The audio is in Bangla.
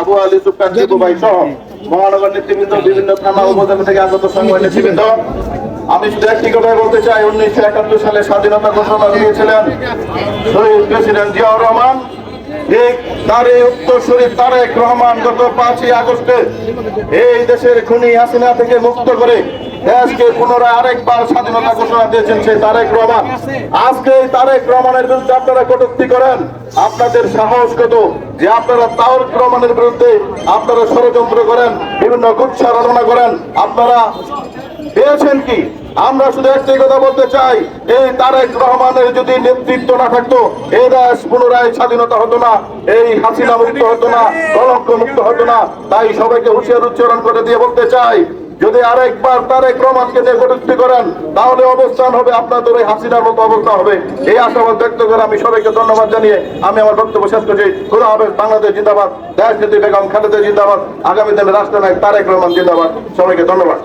আবু আলী সহ মহানগর নেতৃবৃন্দ, বিভিন্ন থানা উপজেলা থেকে আগত নেতৃবৃন্দ। আমি শুধু একটি কথাই বলতে চাই, উনিশশো একাত্তর সালে স্বাধীনতা ঘোষণা দিয়েছিলেন শহীদ প্রেসিডেন্ট জিয়াউর রহমান। তারেক রহমান গত পাঁচই আগস্টে এই দেশের খুনি হাসিনা থেকে মুক্ত করে দেশকে পুনরায় আরেকবার স্বাধীনতা ঘোষণা দিয়েছেন সেই তারেক রহমান। আজকে এই তারেক রহমানের বিরুদ্ধে আপনারা করেন, আপনাদের সাহস কত যে আপনারা রহমানের বিরুদ্ধে আপনারা ষড়যন্ত্র করেন, বিভিন্ন কুৎসা রচনা করেন, আপনারা পেয়েছেন কি? আমরা শুধু একটাই কথা বলতে চাই, এই তারেক রহমানের যদি নেতৃত্ব না থাকতো দেশ পুনরায় স্বাধীনতা হতো না, এই হাসিনা মুক্ত হতো না, কলঙ্ক মুক্ত হতো না, তাই সবাইকে হুঁশিয়ার উচ্চারণ করে দিয়ে বলতে চাই যদি আরেকবার তারেক রহমানকে নিয়ে করেন, তাহলে অবস্থান হবে আপনাদের ওই হাসিনার মতো অবস্থা হবে। এই আশাবাদ ব্যক্ত করে আমি সবাইকে ধন্যবাদ জানিয়ে আমি আমার বক্তব্য শেষ করছি। খোলা হবে বাংলাদেশ জিন্দাবাদ। দেশ নীতি বেগম খালেদা জিন্দাবাদ। আগামী দিনে রাষ্ট্রনায়ক তারেক রহমান জিন্দাবাদ। সবাইকে ধন্যবাদ।